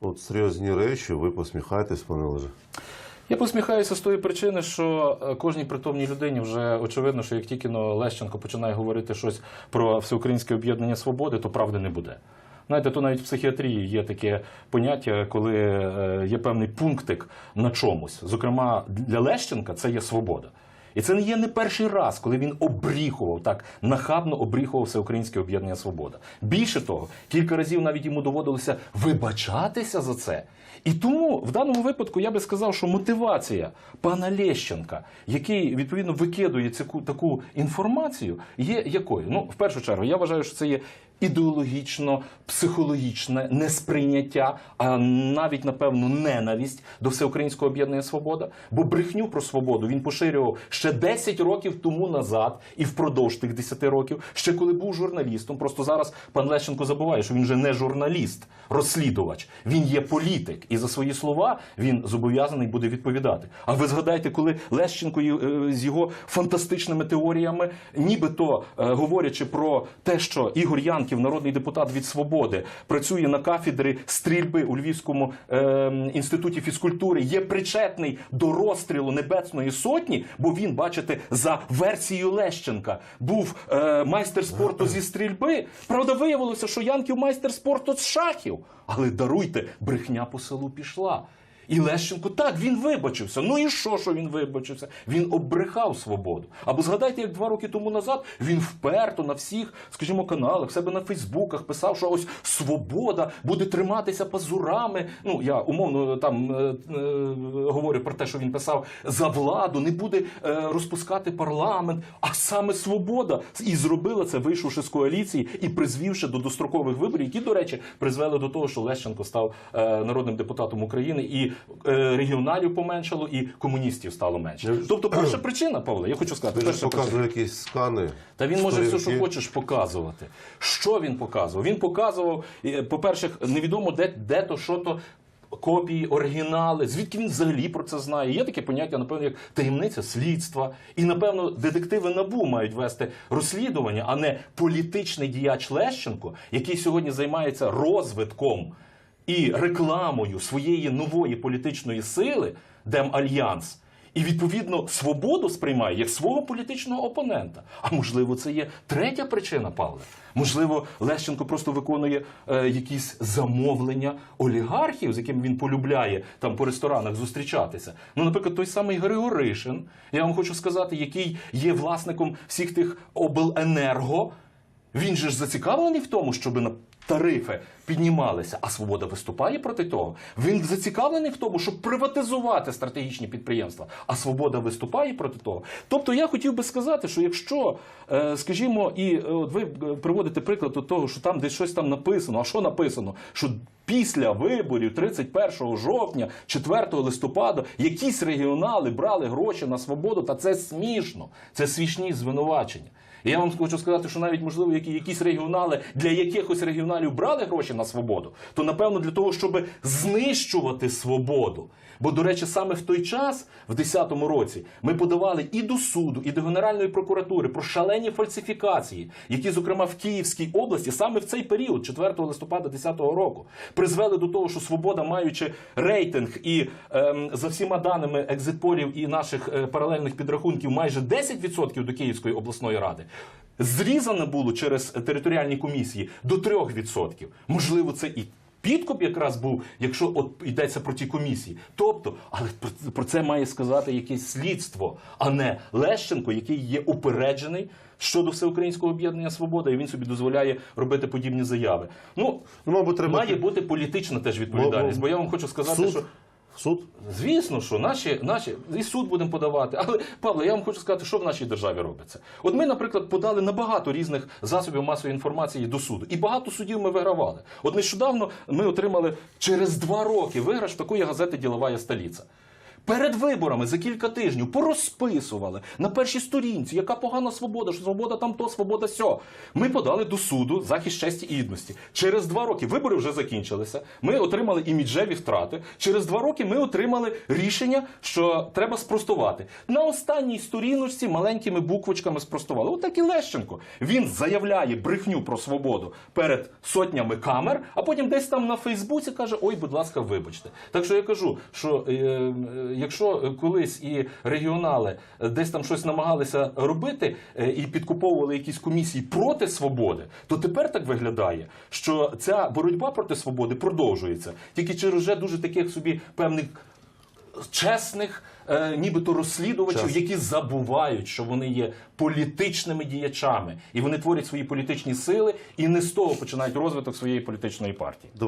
От серйозні речі, ви посміхаєтесь, пане Олеже. Я посміхаюся з тої причини, що е, кожній притомній людині вже очевидно, що як тільки но Лещенко починає говорити щось про всеукраїнське об'єднання свободи, то правди не буде. Знаєте, то навіть в психіатрії є таке поняття, коли е, є певний пунктик на чомусь. Зокрема, для Лещенка це є свобода. І це не є не перший раз, коли він обріхував так нахабно обріхував всеукраїнське об'єднання Свобода. Більше того, кілька разів навіть йому доводилося вибачатися за це. І тому в даному випадку я би сказав, що мотивація пана Лещенка, який відповідно викидує цю таку інформацію, є якою? Ну, в першу чергу, я вважаю, що це є ідеологічно, психологічне несприйняття, а навіть напевно ненависть до всеукраїнського об'єднання Свобода. Бо брехню про свободу він поширював ще 10 років тому назад і впродовж тих 10 років, ще коли був журналістом. Просто зараз пан Лещенко забуває, що він вже не журналіст, розслідувач. Він є політик, і за свої слова він зобов'язаний буде відповідати. А ви згадайте, коли Лещенко е, з його фантастичними теоріями, нібито е, говорячи про те, що Ігор Янків, народний депутат від свободи, працює на кафедрі стрільби у Львівському е, інституті фізкультури, є причетний до розстрілу Небесної сотні, бо він, бачите, за версією Лещенка був е, майстер спорту зі стрільби. Правда, виявилося, що Янків майстер спорту з шахів. Але даруйте, брехня по селу пішла. І Лещенко так, він вибачився. Ну і що, що він вибачився? Він обрехав свободу. Або згадайте, як два роки тому назад він вперто на всіх, скажімо, каналах, себе на Фейсбуках писав, що ось свобода буде триматися пазурами. Ну я умовно там е, е, говорю про те, що він писав за владу, не буде е, розпускати парламент, а саме свобода і зробила це, вийшовши з коаліції і призвівши до дострокових виборів, які, до речі, призвели до того, що Лещенко став е, народним депутатом України і регіоналів поменшало, і комуністів стало менше. Тобто, перша причина, Павло, я хочу сказати, перша показує якісь скани. Та він може все, що хочеш показувати. Що він показував? Він показував, е, по-перше, невідомо де, де то, що то. Копії, оригінали, звідки він взагалі про це знає? Є таке поняття, напевно, як таємниця слідства. І, напевно, детективи НАБУ мають вести розслідування, а не політичний діяч Лещенко, який сьогодні займається розвитком і рекламою своєї нової політичної сили, Демальянс. І відповідно свободу сприймає як свого політичного опонента. А можливо, це є третя причина, Павле. Можливо, Лещенко просто виконує е, якісь замовлення олігархів, з якими він полюбляє там по ресторанах зустрічатися. Ну, наприклад, той самий Григоришин, я вам хочу сказати, який є власником всіх тих обленерго. Він же ж зацікавлений в тому, щоб тарифи піднімалися, а свобода виступає проти того. Він зацікавлений в тому, щоб приватизувати стратегічні підприємства, а свобода виступає проти того. Тобто я хотів би сказати, що якщо, е, скажімо, і е, от ви е, приводите приклад до того, що там десь щось там написано, а що написано? Що після виборів 31 жовтня, 4 листопада, якісь регіонали брали гроші на свободу, та це смішно. Це смішні звинувачення. Я вам хочу сказати, що навіть можливо які, якісь регіонали для якихось регіоналів брали гроші на свободу, то напевно для того, щоб знищувати свободу. Бо, до речі, саме в той час, в 10-му році, ми подавали і до суду, і до Генеральної прокуратури про шалені фальсифікації, які, зокрема, в Київській області, саме в цей період, 4 листопада 10-го року, призвели до того, що свобода, маючи рейтинг і ем, за всіма даними екзитполів і наших е, паралельних підрахунків, майже 10% до Київської обласної ради. Зрізано було через територіальні комісії до 3%. Можливо, це і підкуп якраз був, якщо от йдеться про ті комісії. Тобто, але про- про це має сказати якесь слідство, а не Лещенко, який є упереджений щодо всеукраїнського об'єднання свобода, і він собі дозволяє робити подібні заяви. Ну, Ну, мабуть, треба має бути політична теж відповідальність. Бо я вам хочу сказати, суд. що. Суд. Звісно, що наші, наші і суд будемо подавати. Але Павло, я вам хочу сказати, що в нашій державі робиться. От ми, наприклад, подали на багато різних засобів масової інформації до суду, і багато судів ми вигравали. От нещодавно ми отримали через два роки виграш такої газети Ділова столиця. Перед виборами за кілька тижнів порозписували на першій сторінці, яка погана свобода, що свобода там то, свобода сьо. Ми подали до суду захист честі і гідності. Через два роки вибори вже закінчилися. Ми отримали іміджеві втрати. Через два роки ми отримали рішення, що треба спростувати. На останній сторіночці маленькими буквочками спростували. Отак і Лещенко. Він заявляє брехню про свободу перед сотнями камер, а потім десь там на Фейсбуці каже: Ой, будь ласка, вибачте. Так що я кажу, що е, е, якщо колись і регіонали е, десь там щось намагалися робити е, і підкуповували якісь комісії проти свободи, то тепер так виглядає, що ця боротьба проти свободи продовжується тільки через вже дуже таких собі певних чесних, е, нібито розслідувачів, Час. які забувають, що вони є політичними діячами, і вони творять свої політичні сили, і не з того починають розвиток своєї політичної партії.